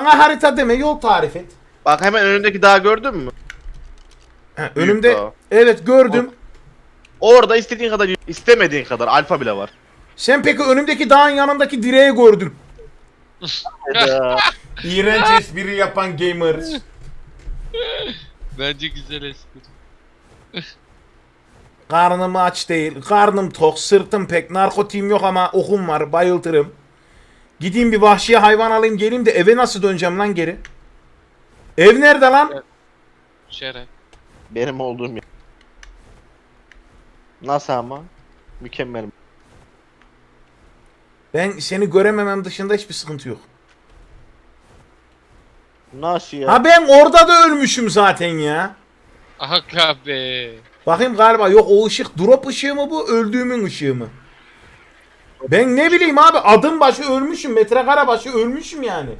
Bana harita deme yol tarif et. Bak hemen önündeki dağı gördün mü? Ha, Büyük önümde dağ. evet gördüm. Orada istediğin kadar istemediğin kadar alfa bile var. Sen peki önümdeki dağın yanındaki direği gördün. İğrenç espri yapan gamer. Bence güzel espri. Karnım aç değil. Karnım tok. Sırtım pek. Narkotiğim yok ama okum var. Bayıltırım. Gideyim bir vahşi hayvan alayım geleyim de eve nasıl döneceğim lan geri? Ev nerede lan? Şeref. Benim olduğum yer. Nasıl ama? Mükemmel. Ben seni görememem dışında hiçbir sıkıntı yok. Nasıl ya? Ha ben orada da ölmüşüm zaten ya. Aga be. Bakayım galiba yok o ışık drop ışığı mı bu öldüğümün ışığı mı? Ben ne bileyim abi adım başı ölmüşüm metrekare başı ölmüşüm yani.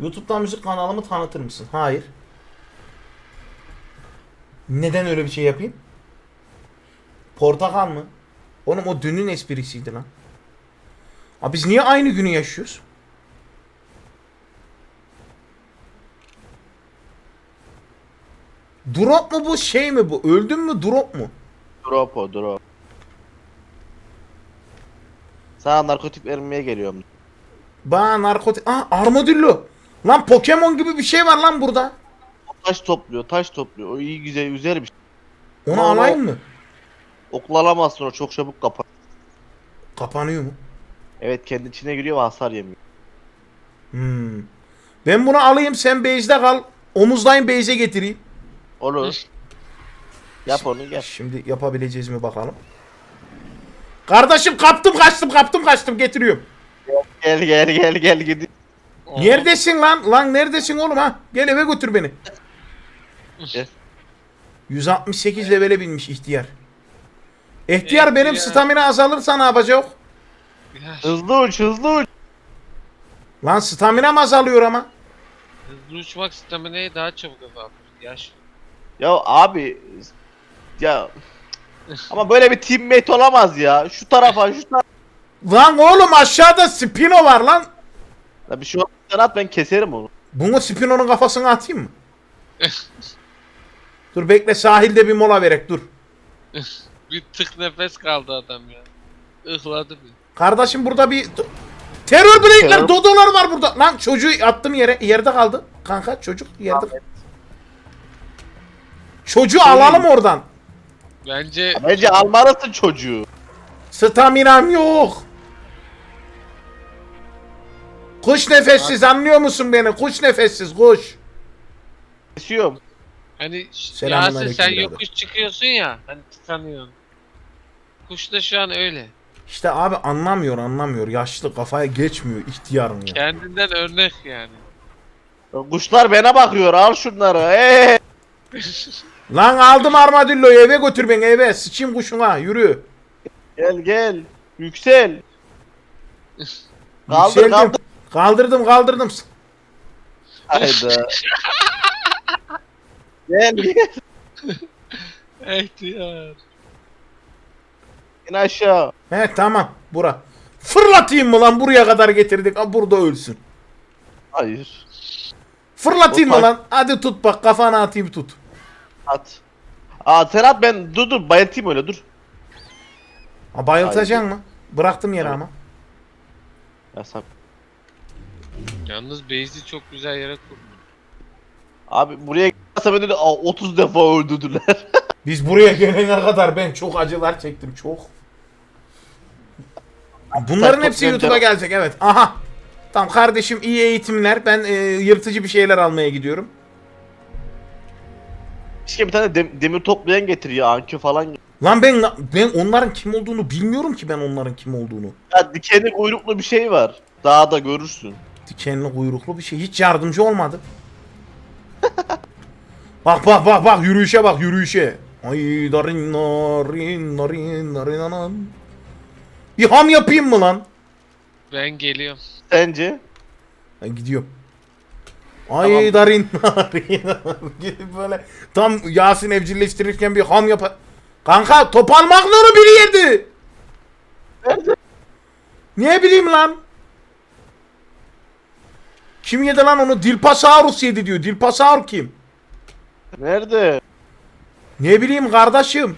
YouTube'dan müzik kanalımı tanıtır mısın? Hayır. Neden öyle bir şey yapayım? Portakal mı? Oğlum o dünün esprisiydi lan. Abi biz niye aynı günü yaşıyoruz? Drop mu bu şey mi bu? Öldün mü drop mu? Drop o drop. Sana narkotik vermeye geliyorum. Bana narkotik... Aa armadillo. Lan Pokemon gibi bir şey var lan burada. Taş topluyor, taş topluyor. O iyi güzel, güzel bir şey. Onu Ama- alayım mı? Oklalamazsın o çok çabuk kapar. Kapanıyor mu? Evet kendi içine giriyor ve hasar yemiyor. Hmm. Ben bunu alayım sen base'de kal. Omuzdayım base'e getireyim. Olur. Yap onu gel. Şimdi yapabileceğiz mi bakalım. Kardeşim kaptım kaçtım kaptım kaçtım getiriyorum. Gel gel gel gel gidin. Neredesin lan? Lan neredesin oğlum ha? Gel eve götür beni. Gel. 168 levele binmiş ihtiyar. İhtiyar benim İhtiyar. stamina azalırsa ne yapacak? Ya, Hızlı uç hızlı uç. Lan stamina mı azalıyor ama? hızlı uçmak staminayı daha çabuk azaltır. Yaş. Ya abi ya ama böyle bir teammate olamaz ya. Şu tarafa şu tarafa. Lan oğlum aşağıda Spino var lan. Ya bir şey olmazsa at ben keserim onu. Bunu Spino'nun kafasına atayım mı? dur bekle sahilde bir mola verek dur. Bir tık nefes kaldı adam ya. Ihladı bir. Kardeşim burada bir terör breakler dodolar var burada. Lan çocuğu attım yere yerde kaldı. Kanka çocuk yerde. Çocuğu alalım oradan. Bence Bence almalısın çocuğu. Staminam yok. Kuş nefessiz anlıyor musun beni? Kuş nefessiz kuş. Kesiyorum. hani ş- Selamünaleyküm Yasin sen birader. yokuş çıkıyorsun ya. Hani tıkanıyorsun. Kuş da şu an öyle. İşte abi anlamıyor anlamıyor. Yaşlı kafaya geçmiyor ihtiyarın ya. Kendinden örnek yani. Kuşlar bana bakıyor al şunları. Ee. Lan aldım armadilloyu eve götür beni eve. Sıçayım kuşuna yürü. Gel gel. Yüksel. Kaldır Yükseldim. kaldır. Kaldırdım kaldırdım. Hayda. gel gel. İhtiyar. İn aşağı. He tamam bura. Fırlatayım mı lan buraya kadar getirdik. Ha, burada ölsün. Hayır. Fırlatayım mı Opa. lan? Hadi tut bak kafana atayım tut. At. Aa sen at ben dur dur bayıltayım öyle dur. Ha, bayıltacaksın mı? Bıraktım yere ama. Ya sen... Yalnız base'i çok güzel yere kurdu. Abi buraya gelse beni de aa, 30 defa öldürdüler. Biz buraya gelene kadar ben çok acılar çektim çok. Bunların Sen hepsi YouTube'a gelecek evet. Aha. Tamam kardeşim iyi eğitimler. Ben e, yırtıcı bir şeyler almaya gidiyorum. Keşke bir tane dem- demir toplayan getir ya Anki falan. Lan ben ben onların kim olduğunu bilmiyorum ki ben onların kim olduğunu. Ya dikenli kuyruklu bir şey var. Dağda görürsün. Dikenli kuyruklu bir şey. Hiç yardımcı olmadı. bak bak bak bak yürüyüşe bak yürüyüşe. Ay darin narin narin narin anan. Bir ham yapayım mı lan? Ben geliyorum. Sence? Ben gidiyorum. Ay Tamam. darin narin Gidip böyle tam Yasin evcilleştirirken bir ham yap. Kanka top almak ne onu biri yedi. Nerede? Ne bileyim lan. Kim yedi lan onu? Dilpasaurus yedi diyor. Dilpasaur kim? Nerede? Ne bileyim kardeşim.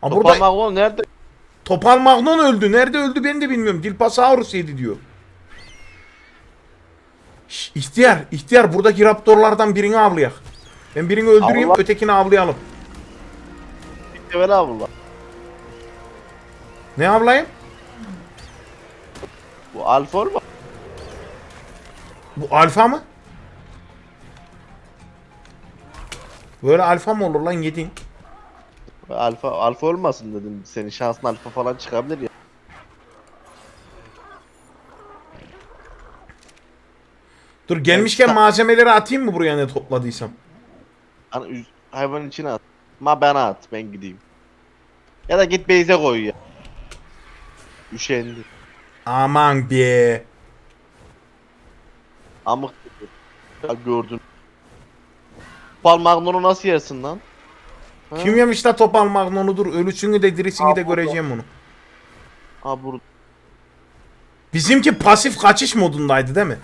Ha burada Topal Magnol nerede? Topal Magnon öldü. Nerede öldü ben de bilmiyorum. Dilpasaurus yedi diyor. Şş, ihtiyar, ihtiyar buradaki raptorlardan birini avlayak. Ben birini öldüreyim, Allah. ötekini avlayalım. Evvel abla. Ne avlayayım? Bu alfa olma. Bu alfa mı? Böyle alfa mı olur lan yedin? Alfa alfa olmasın dedim. Senin şansın alfa falan çıkabilir ya. Dur gelmişken malzemeleri atayım mı buraya ne topladıysam? Hani üz- hayvanın içine at. Ma bana at ben gideyim. Ya da git beyze koy ya. Üşendi. Aman be. Amık. Ya gördün. Pal Magnol'u nasıl yersin lan? Ha? Kim yemiş la Topal Magnon'udur. Ölüsünü de dirisini de Aa, göreceğim onu. Ha burada. Bizimki pasif kaçış modundaydı değil mi?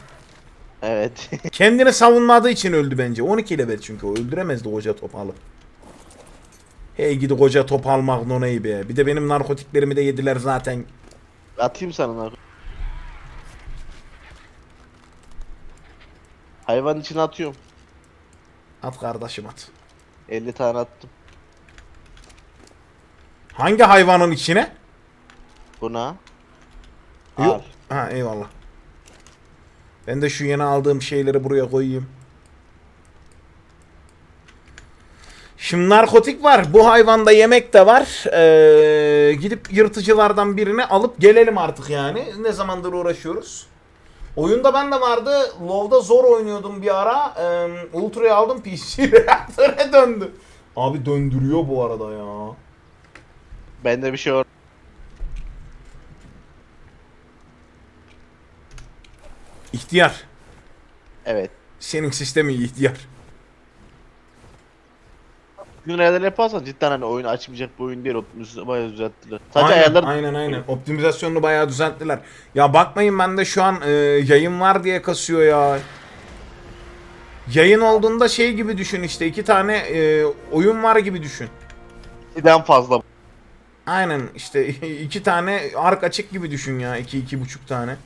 Evet. Kendini savunmadığı için öldü bence. 12 level çünkü o. Öldüremezdi koca topalı. Hey gidi koca topal Magnona'yı be. Bir de benim narkotiklerimi de yediler zaten. Atayım sana lan. Hayvan içine atıyorum. At kardeşim at. 50 tane attım. Hangi hayvanın içine? Buna. Yok. Al. Ha eyvallah. Ben de şu yeni aldığım şeyleri buraya koyayım. Şimdi narkotik var. Bu hayvanda yemek de var. Ee, gidip yırtıcılardan birini alıp gelelim artık yani. Ne zamandır uğraşıyoruz. Oyunda ben de vardı. LoW'da zor oynuyordum bir ara. Ee, Ultra'yı aldım PC reaktöre döndü. Abi döndürüyor bu arada ya. Bende bir şey var. İhtiyar. Evet. Senin sistemi ihtiyar. Gün ayarları yaparsan cidden hani oyunu açmayacak bir oyun değil. Optimus bayağı düzelttiler. Sadece aynen, ayarlar aynen aynen. Optimizasyonunu bayağı düzelttiler. Ya bakmayın ben de şu an e, yayın var diye kasıyor ya. Yayın olduğunda şey gibi düşün işte iki tane e, oyun var gibi düşün. ikiden fazla. Aynen işte iki tane ark açık gibi düşün ya. iki iki buçuk tane.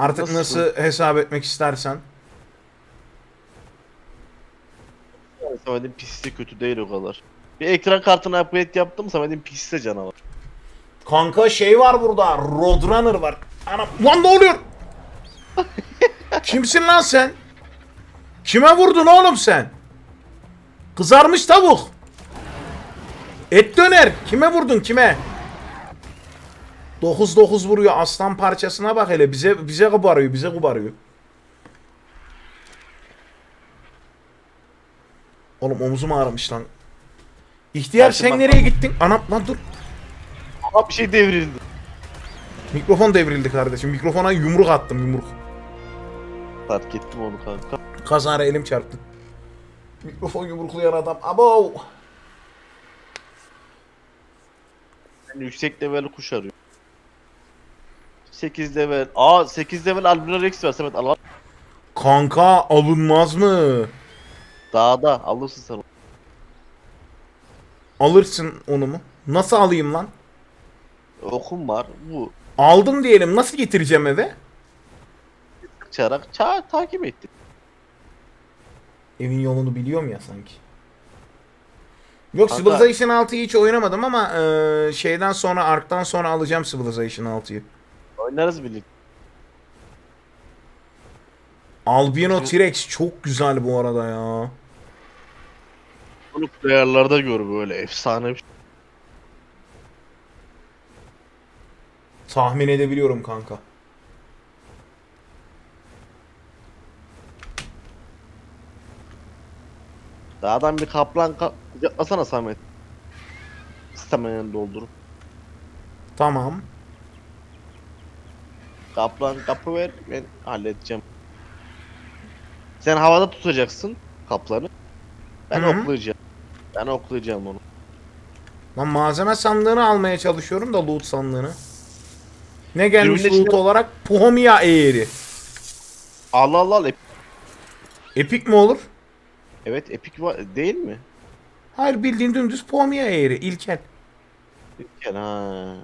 Artık Nasıl? nasıl hesap etmek istersen. Samet'in pisi kötü değil o kadar. Bir ekran kartına upgrade yaptım Samet'in pisi de canavar. Kanka şey var burada. Roadrunner var. Ana lan ne oluyor? Kimsin lan sen? Kime vurdun oğlum sen? Kızarmış tavuk. Et döner. Kime vurdun kime? 9-9 vuruyor aslan parçasına bak hele bize bize kubarıyor bize kubarıyor. Oğlum omzum ağrımış lan. İhtiyar Karşıma sen bak. nereye gittin? Anam lan dur. Ama bir şey devrildi. Mikrofon devrildi kardeşim. Mikrofona yumruk attım yumruk. Fark ettim onu kanka. Kazara elim çarptı. Mikrofon yumruklayan adam. Abo. Ben yüksek level kuş arıyorum. 8 level. Aa 8 level Albino Rex var Samet al. Kanka alınmaz mı? Dağda alırsın sen onu. Alırsın onu mu? Nasıl alayım lan? Okum var. Bu. Aldım diyelim. Nasıl getireceğim eve? Çarak ça takip etti. Evin yolunu biliyorum ya sanki. Yok Kanka- Civilization 6'yı hiç oynamadım ama e, şeyden sonra Ark'tan sonra alacağım Civilization 6'yı. Oynarız birlikte. Albino T-Rex çok güzel bu arada ya. Bunu player'larda gör böyle efsane bir şey. Tahmin edebiliyorum kanka. Dağdan bir kaplan ka kucaklasana Samet. Stamina'nı doldurup. Tamam. Kaplan kapı ver ben halledeceğim. Sen havada tutacaksın kaplanı. Ben Hı hı. oklayacağım. Ben oklayacağım onu. Lan malzeme sandığını almaya çalışıyorum da loot sandığını. Ne gelmiş Dürbünün loot olarak? Puhomia eğri. Allah Allah Allah. Epik mi olur? Evet epik var değil mi? Hayır bildiğin dümdüz Puhomia eğri. İlkel. Yani ha.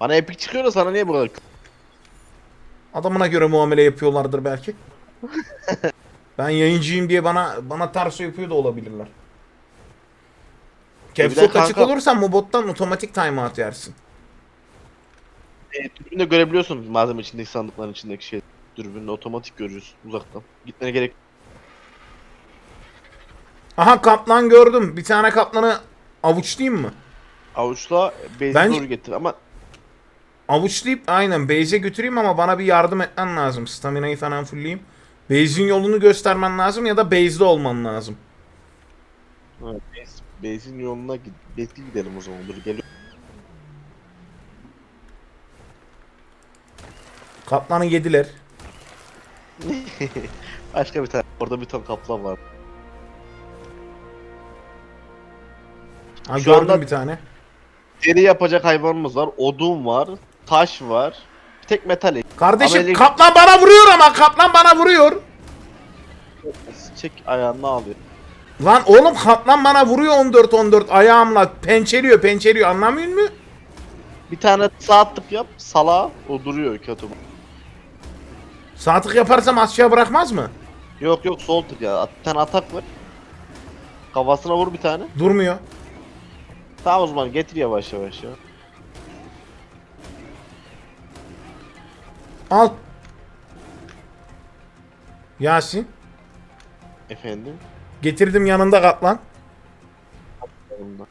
Bana epik çıkıyor da sana niye bu kadar? Adamına göre muamele yapıyorlardır belki. ben yayıncıyım diye bana bana ters yapıyor da olabilirler. Bir de Caps lock açık kanka- olursa bu bottan otomatik timeout yersin. E, dürbünde görebiliyorsun malzeme içindeki sandıkların içindeki şey. Dürbünle otomatik görüyorsun uzaktan. Gitmene gerek Aha kaplan gördüm. Bir tane kaplanı avuçlayayım mı? Avuçla base'e Bence- doğru getir ama Avuçlayıp aynen base'e götüreyim ama bana bir yardım etmen lazım. Stamina'yı falan fullleyeyim. Base'in yolunu göstermen lazım ya da base'de olman lazım. ha, base, base'in yoluna git, base gidelim o zaman. Dur geliyor. Kaplanı yediler. Başka bir tane. Orada bir ton kaplan var. Ha, Şu gördüm anda- bir tane. Deri yapacak hayvanımız var. Odun var. Taş var. Bir tek metalik. Kardeşim Ama ele- kaplan bana vuruyor ama kaplan bana vuruyor. Çek ayağını alıyor. Lan oğlum kaplan bana vuruyor 14 14 ayağımla pençeliyor pençeliyor anlamıyor musun? Bir tane sağ tık yap. Sala. O duruyor kötü. Saatlik yaparsam aşağı bırakmaz mı? Yok yok sol tık ya. Bir tane atak var. Kafasına vur bir tane. Durmuyor. Tamam o zaman getir yavaş yavaş ya. Al. Yasin. Efendim. Getirdim yanında kaplan. Yanımda.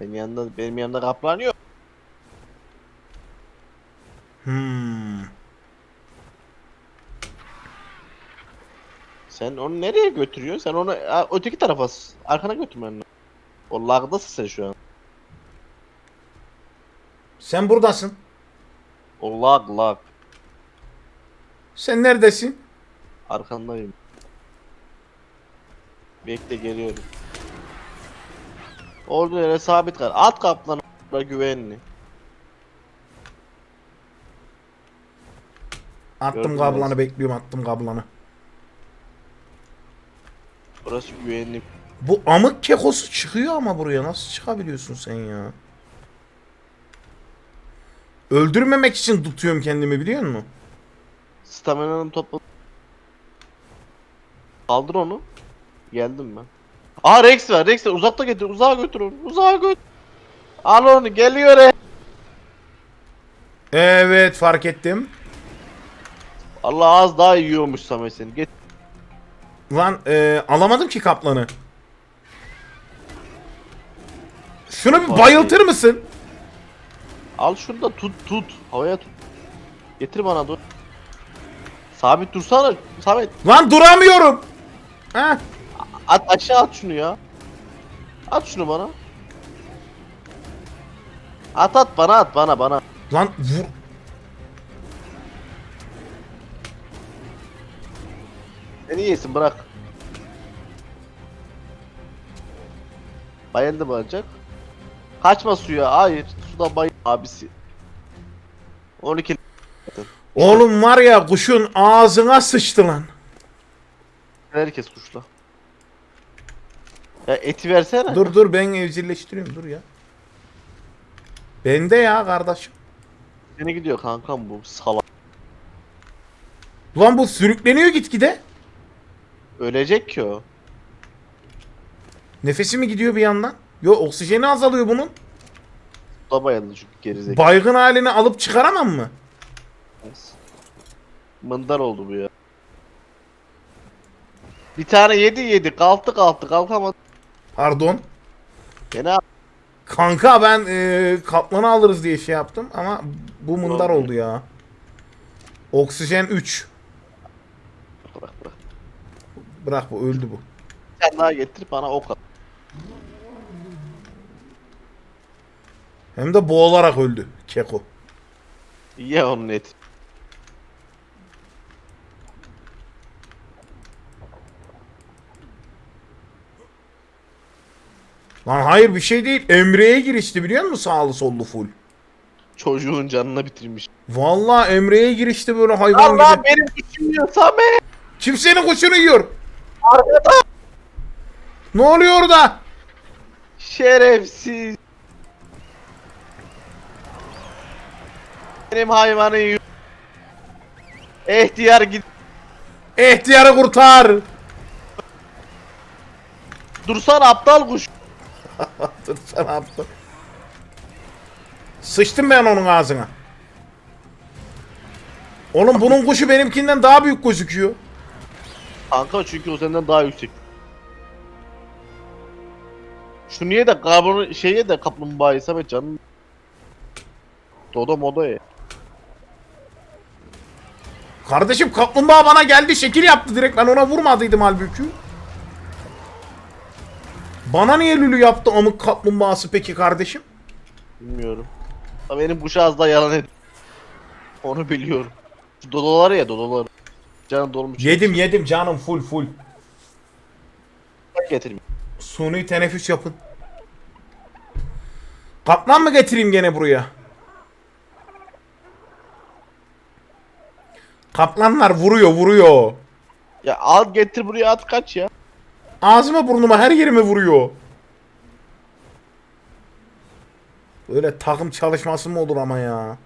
Benim yanında benim yanında kaplan yok. Hmm. Sen onu nereye götürüyorsun? Sen onu a, öteki tarafa arkana götürmen lazım. O lagdasın sen şu an. Sen buradasın. O lag lag. Sen neredesin? Arkandayım. Bekle geliyorum. Orada yere sabit kal. At kaplanı orada güvenli. Attım Gördüm kablanı bekliyorum attım kablanı. Burası güvenli. Bu amık kekosu çıkıyor ama buraya nasıl çıkabiliyorsun sen ya? Öldürmemek için tutuyorum kendimi biliyor musun? Stamina'nın topu. Kaldır onu. Geldim ben. Aa Rex var. Rex var. Uzakta getir. Uzağa götür onu. Uzağa götür. Al onu. Geliyor Rex. Evet fark ettim. Allah az daha yiyormuş Samet seni. Get. Lan e, alamadım ki kaplanı. Şunu bir Vay. bayıltır mısın? Al şunu da tut tut. Havaya tut. Getir bana dur. Sabit dursana Samet. Lan duramıyorum. Heh. At aşağı at şunu ya. At şunu bana. At at bana at bana bana. Lan vur. Seni yesin bırak. Bayıldı bacak. Kaçma suya. Hayır. Suda bay abisi. 12 Oğlum var ya kuşun ağzına sıçtı lan. herkes kuşla. Ya eti versene. Dur dur ben evcilleştiriyorum dur ya. Bende ya kardeşim. Seni gidiyor kankam bu salak. Lan bu sürükleniyor gitgide. Ölecek ki o. Nefesi mi gidiyor bir yandan? Yo oksijeni azalıyor bunun. Suda bayıldı çünkü gerizekalı. Baygın halini alıp çıkaramam mı? Mındar oldu bu ya. Bir tane yedi yedi kalktı kalktı kalkamadı. Pardon. Gene Kanka ben e, kaplanı alırız diye şey yaptım ama bu mındar oldu ya. Oksijen 3. bırak bırak. Bırak bu öldü bu. Bir tane daha getir bana ok at. Hem de boğularak öldü Keko. Ye onun eti. Lan hayır bir şey değil. Emre'ye girişti biliyor musun sağlı sollu full. Çocuğun canını bitirmiş. Vallahi Emre'ye girişti böyle hayvan Allah gibi. benim kuşum yiyor Samet. Kimsenin kuşunu yiyor. Arkada. Ne oluyor orada? Şerefsiz. Benim hayvanı yiyor. İhtiyar git. İhtiyarı kurtar. Dursana aptal kuş. Dur sen aptal. Sıçtım ben onun ağzına. Oğlum bunun kuşu benimkinden daha büyük gözüküyor. Kanka çünkü o senden daha yüksek. Şu niye de karbonu şeye de kaplumbağayı Samet canım. Dodo modo ya. Kardeşim kaplumbağa bana geldi şekil yaptı direkt ben ona vurmadıydım halbuki. Bana niye lülü yaptı amık kaplumbağası peki kardeşim? Bilmiyorum. Ama benim kuş az daha yalan ediyor. Onu biliyorum. Şu dodoları ya dodoları. Canım dolmuş. Yedim yedim canım full full. getireyim. Suni teneffüs yapın. Kaplan mı getireyim gene buraya? Kaplanlar vuruyor vuruyor. Ya al getir buraya at kaç ya. Ağzıma burnuma her yerime vuruyor. Öyle takım çalışması mı olur ama ya?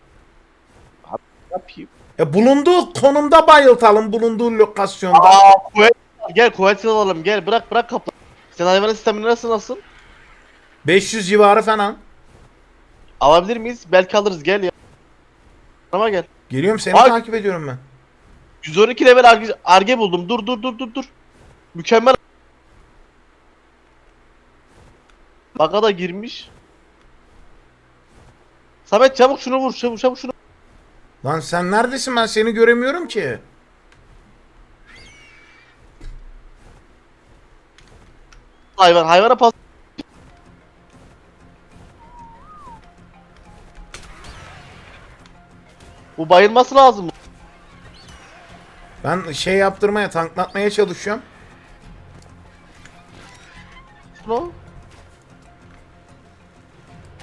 Ne yapayım? E bulunduğu konumda bayıltalım bulunduğu lokasyonda. Aa kuvvet. Gel kuvvet alalım gel bırak bırak kaplan. Sen hayvanın sistemi nasıl nasıl? 500 civarı falan. Alabilir miyiz? Belki alırız gel ya. Ama gel. Geliyorum seni Ay. takip ediyorum ben. 112 level arge, arge buldum. Dur dur dur dur dur. Mükemmel. Baka da girmiş. Samet çabuk şunu vur. Çabuk çabuk şunu. Lan sen neredesin ben seni göremiyorum ki. Hayvan hayvana pas. Bu bayılması lazım. Ben şey yaptırmaya tanklatmaya çalışıyorum.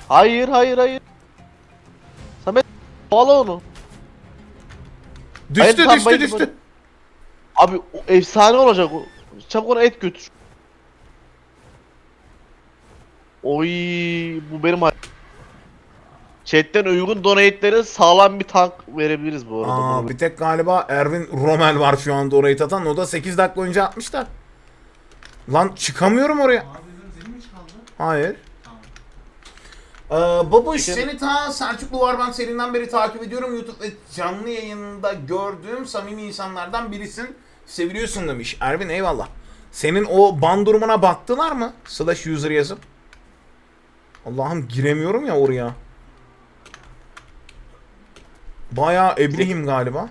Hayır hayır hayır. Samet bağla onu. Düştü Hayır, düştü düştü. bayıldı. Abi o efsane olacak o. Çabuk ona et götür. Oy bu benim hay- Chat'ten uygun donate'lere sağlam bir tank verebiliriz bu arada. Aa, Bunu- bir tek galiba Erwin Rommel var şu anda orayı atan. O da 8 dakika önce atmış da. Lan çıkamıyorum oraya. Hayır. Ee, babuş Peki. seni ta Selçuklu Varban serinden beri takip ediyorum. YouTube ve canlı yayında gördüğüm samimi insanlardan birisin. Seviliyorsun demiş. Ervin eyvallah. Senin o ban durumuna baktılar mı? Slash user yazıp. Allah'ım giremiyorum ya oraya. Bayağı eblehim galiba.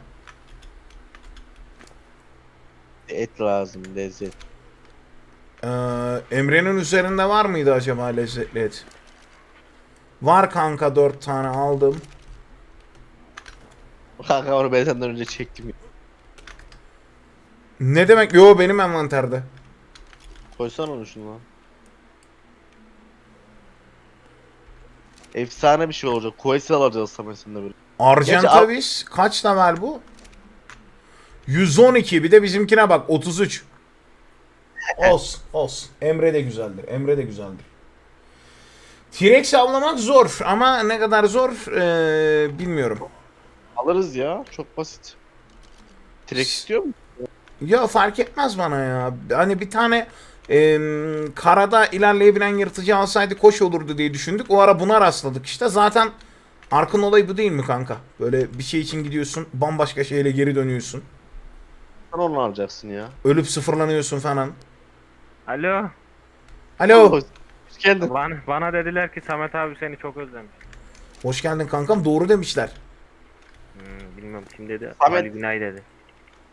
Et lazım lezzet. Ee, Emre'nin üzerinde var mıydı acaba lezzetli et? Var kanka 4 tane aldım. Kanka onu ben senden önce çektim. Ne demek? Yo benim envanterde. Koysana onu şunu lan. Efsane bir şey olacak. Quest alacağız Samet sende böyle. Argentavis kaç level bu? 112 bir de bizimkine bak 33. Olsun olsun. Emre de güzeldir. Emre de güzeldir. T-Rex avlamak zor ama ne kadar zor ee, bilmiyorum. Alırız ya. Çok basit. T-Rex istiyor mu? Ya fark etmez bana ya. Hani bir tane em, karada ilerleyebilen yırtıcı alsaydı koş olurdu diye düşündük. O ara buna rastladık işte. Zaten Arkın olayı bu değil mi kanka? Böyle bir şey için gidiyorsun, bambaşka şeyle geri dönüyorsun. Sen onu alacaksın ya. Ölüp sıfırlanıyorsun falan. Alo. Alo. Hoş geldin. Bana, bana dediler ki Samet abi seni çok özlemiş. Hoş geldin kankam. Doğru demişler. Hmm, bilmiyorum kim dedi. Samet- Ali Günay dedi.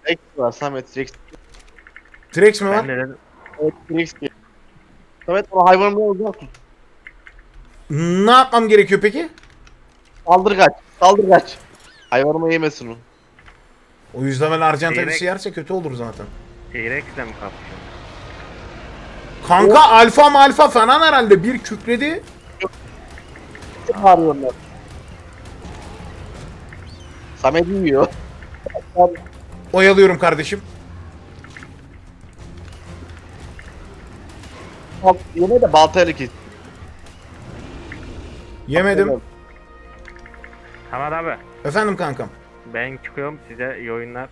T-Rex var Samet. T-Rex. T-Rex mi Ben var? de dedim. Evet, T-Rex diyor. Samet o hayvanı uzak tut. Ne yapmam gerekiyor peki? Saldır kaç. Saldır kaç. Hayvanıma yemesin o. O yüzden ben Argentavis'i T-Rex. yerse kötü olur zaten. T-Rex'le mi kapışıyor? Kanka alfa malfa falan herhalde bir kükredi. Bağırıyorlar. Samet yiyor. Oyalıyorum kardeşim. Yine de baltayla kes. Yemedim. Samet abi Efendim kankam. ben çıkıyorum size iyi oyunlar.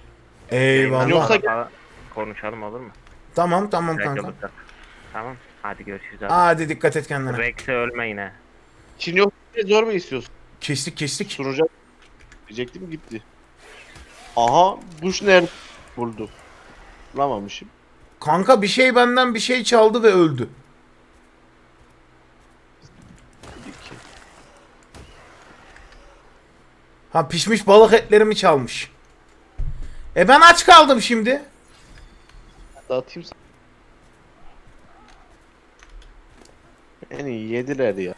Eyvallah. Yoksa- konuşalım olur mu? Tamam tamam Güzel kankam. yapacak. Tamam. Hadi görüşürüz abi. Hadi dikkat et kendine. Rex'e ölme yine. Çin yok diye zor mu istiyorsun? Kestik kestik. Sunacak. Diyecektim gitti. Aha kuş nerede buldum. Bulamamışım. Kanka bir şey benden bir şey çaldı ve öldü. Ha pişmiş balık etlerimi çalmış. E ben aç kaldım şimdi. Dağıtayım sana. En iyi yediler ya.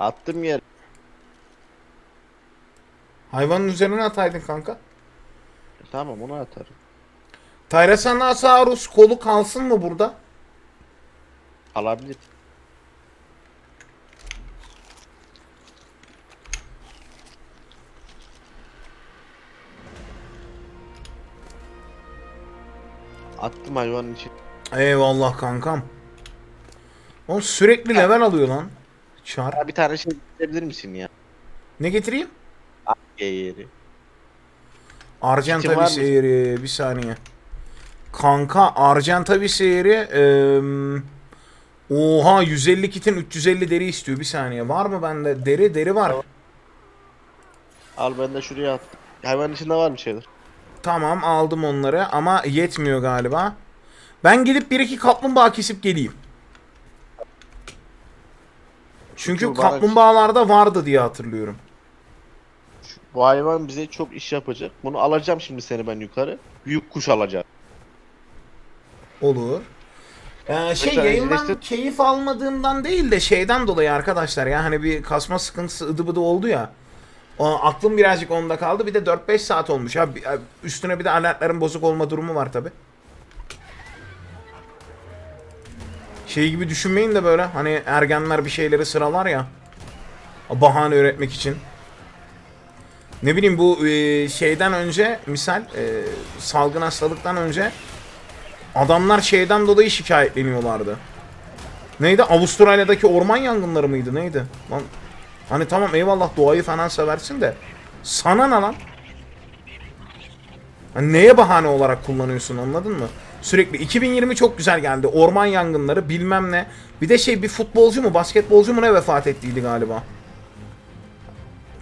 Attım yer. Hayvanın üzerine ataydın kanka. Tamam onu atarım. Tyrannosaurus kolu kalsın mı burada? Alabilir. Attım hayvanın için. Eyvallah kankam. Oğlum sürekli level alıyor lan. Çar. Ya bir tane şey getirebilir misin ya? Ne getireyim? Yeri. Argenta bir mı? seyri. Bir saniye. Kanka Argenta bir seyri. eee, oha 150 kitin 350 deri istiyor. Bir saniye. Var mı bende? Deri deri var. Al ben de şuraya at. Hayvanın içinde var bir şeyler. Tamam aldım onları ama yetmiyor galiba. Ben gidip bir iki kaplumbağa kesip geleyim. Çünkü kaplumbağalarda vardı diye hatırlıyorum. Bu hayvan bize çok iş yapacak. Bunu alacağım şimdi seni ben yukarı. Büyük kuş alacağım. Olur. Ee, şey Mesela yayından işte- keyif almadığımdan değil de şeyden dolayı arkadaşlar ya hani bir kasma sıkıntısı ıdı bıdı oldu ya. O, aklım birazcık onda kaldı. Bir de 4-5 saat olmuş. Bir- üstüne bir de alertlerin bozuk olma durumu var tabi. Şey gibi düşünmeyin de böyle hani ergenler bir şeyleri sıralar ya. Bahane üretmek için. Ne bileyim bu e, şeyden önce misal e, salgın hastalıktan önce Adamlar şeyden dolayı şikayetleniyorlardı. Neydi? Avustralya'daki orman yangınları mıydı? Neydi? Lan hani tamam eyvallah doğayı falan seversin de sana ne lan? Hani neye bahane olarak kullanıyorsun anladın mı? Sürekli 2020 çok güzel geldi. Orman yangınları bilmem ne. Bir de şey bir futbolcu mu basketbolcu mu ne vefat ettiydi galiba.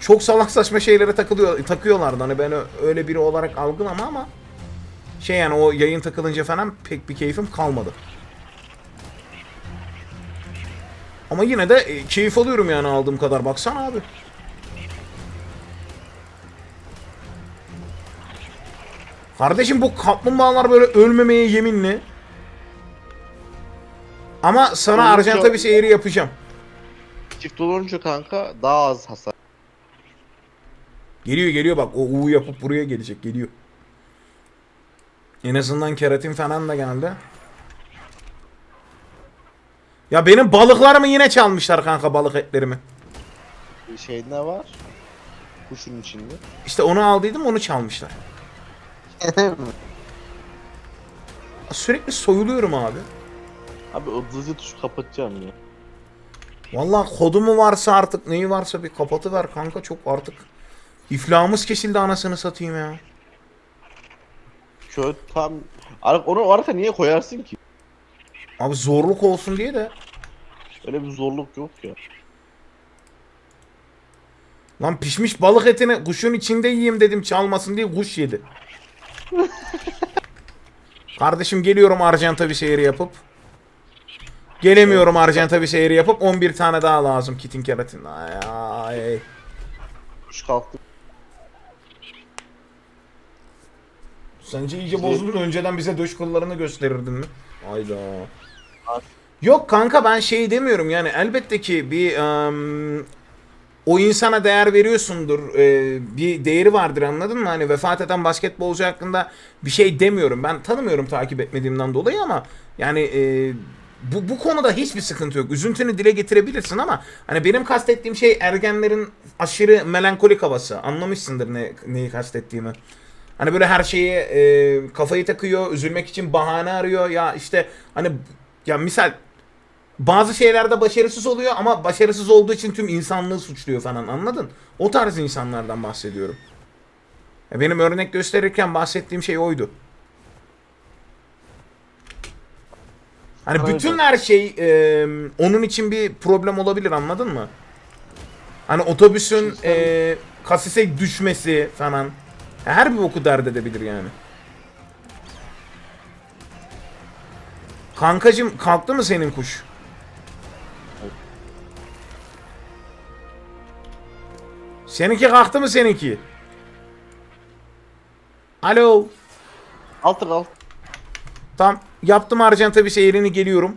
Çok salak saçma şeylere takılıyor takıyorlardı. Hani ben öyle biri olarak algılama ama şey yani o yayın takılınca falan pek bir keyfim kalmadı. Ama yine de e, keyif alıyorum yani aldığım kadar. Baksana abi. Kardeşim bu kaplumbağalar böyle ölmemeye yeminli. Ama sana Oyuncu- Arjanta bir seyri yapacağım. Çift olunca kanka daha az hasar. Geliyor geliyor bak o U yapıp buraya gelecek geliyor. En azından keratin falan da geldi. Ya benim balıklarımı yine çalmışlar kanka balık etlerimi. Bir şey ne var? Kuşun içinde. İşte onu aldıydım onu çalmışlar. Sürekli soyuluyorum abi. Abi o tuşu kapatacağım ya. Vallahi kodu mu varsa artık neyi varsa bir kapatıver kanka çok artık. İflahımız kesildi anasını satayım ya. Şöyle tam... Onu arka niye koyarsın ki? Abi zorluk olsun diye de. Öyle bir zorluk yok ya. Lan pişmiş balık etini kuşun içinde yiyeyim dedim çalmasın diye kuş yedi. Kardeşim geliyorum Arjanta bir seyri yapıp. Gelemiyorum Arjanta bir seyri yapıp 11 tane daha lazım kitin keratin. Ay, ay. Kuş kalktı. Sence iyice bozdun önceden bize döş kıllarını gösterirdin mi? Hayda. Yok kanka ben şey demiyorum yani elbette ki bir em, o insana değer veriyorsundur. e, bir değeri vardır anladın mı? Hani vefat eden basketbolcu hakkında bir şey demiyorum. Ben tanımıyorum takip etmediğimden dolayı ama yani e, bu, bu konuda hiçbir sıkıntı yok. Üzüntünü dile getirebilirsin ama hani benim kastettiğim şey ergenlerin aşırı melankolik havası. Anlamışsındır ne, neyi kastettiğimi. Hani böyle her şeyi e, kafayı takıyor, üzülmek için bahane arıyor. Ya işte hani ya misal bazı şeylerde başarısız oluyor ama başarısız olduğu için tüm insanlığı suçluyor falan anladın? O tarz insanlardan bahsediyorum. Ya benim örnek gösterirken bahsettiğim şey oydu. Hani Aynen. bütün her şey e, onun için bir problem olabilir anladın mı? Hani otobüsün e, kasise düşmesi falan. Her bir boku dert edebilir yani. Kankacım kalktı mı senin kuş? Seninki kalktı mı seninki? Alo. Altı kal. Tam yaptım Arjanta bir seyrini geliyorum.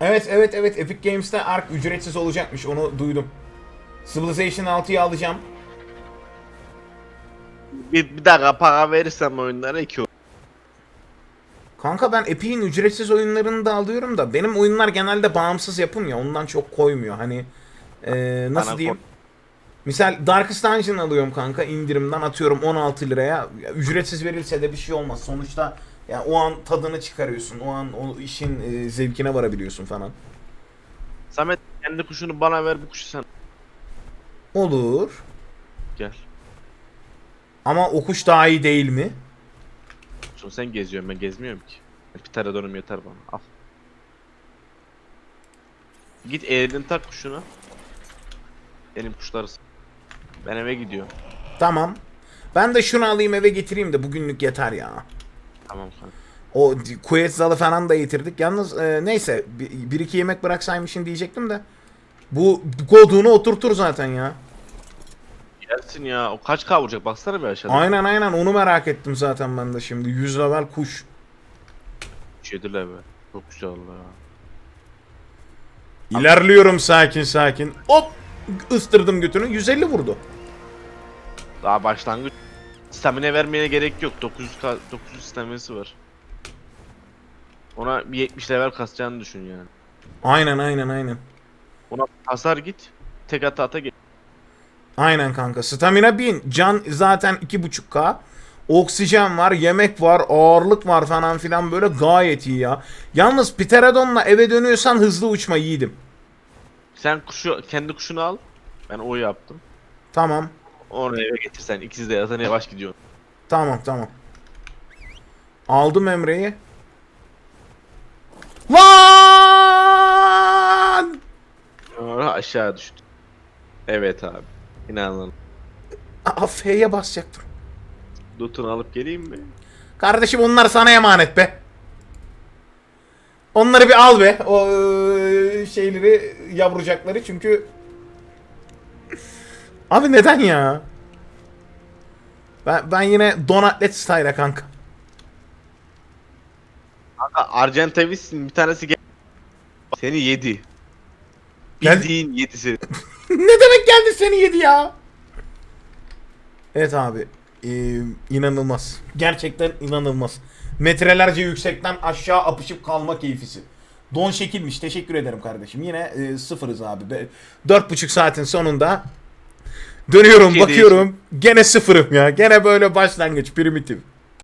Evet evet evet Epic Games'te Ark ücretsiz olacakmış onu duydum. Civilization 6'yı alacağım. Bir, bir dakika para verirsem oyunlara iki olur. Kanka ben Epic'in ücretsiz oyunlarını da alıyorum da benim oyunlar genelde bağımsız yapım ya ondan çok koymuyor hani eee, nasıl Bana diyeyim. Misal Darkest Dungeon alıyorum kanka indirimden atıyorum 16 liraya Ya, ücretsiz verilse de bir şey olmaz sonuçta ya o an tadını çıkarıyorsun o an o işin eee, zevkine varabiliyorsun falan. Samet kendi kuşunu bana ver bu kuşu sen Olur gel. Ama o kuş daha iyi değil mi? Şimdi sen geziyorsun ben gezmiyorum ki. Bir tane dönüm yeter bana al. Git elini tak kuşuna. Benim kuşları Ben eve gidiyorum. Tamam. Ben de şunu alayım eve getireyim de bugünlük yeter ya. Tamam kanka. O d- Quetzal'ı falan da getirdik. Yalnız e, neyse bir, bir iki yemek bıraksaymışsın diyecektim de. Bu kodunu oturtur zaten ya. Gelsin ya. O kaç kavuracak baksana bir aşağıda. Aynen aynen onu merak ettim zaten ben de şimdi. 100 level kuş. Şeydirler be. Çok güzel ya. İlerliyorum sakin sakin. Hop! ıstırdım götünü. 150 vurdu. Daha başlangıç. Stamina vermeye gerek yok. 900 ka- 900 staminası var. Ona bir 70 level kasacağını düşün yani. Aynen aynen aynen. Ona hasar git. Tek ata ata gel. Aynen kanka. Stamina 1000. Can zaten 2.5k. Oksijen var, yemek var, ağırlık var falan filan böyle gayet iyi ya. Yalnız Pterodon'la eve dönüyorsan hızlı uçma yiğidim. Sen kuşu kendi kuşunu al. Ben o yaptım. Tamam. Onu eve getirsen ikisi de zaten yavaş gidiyor. Tamam tamam. Aldım Emre'yi. Lan! Sonra aşağı düştü. Evet abi. İnanın. Aa, F'ye basacaktım. Loot'unu alıp geleyim mi? Kardeşim onlar sana emanet be. Onları bir al be. O eee, şeyleri yavrucakları çünkü Abi neden ya? Ben ben yine Donatlet style kanka. Kanka Argentavis'in bir tanesi gel. Seni yedi. Bildiğin yedi seni. ne demek geldi seni yedi ya? Evet abi. Ee, inanılmaz. Gerçekten inanılmaz. Metrelerce yüksekten aşağı apışıp kalma keyfisi. Don şekilmiş. Teşekkür ederim kardeşim. Yine e, sıfırız abi. Be- Dört buçuk saatin sonunda dönüyorum Şey bakıyorum. Gene sıfırım ya. Gene böyle başlangıç primitif.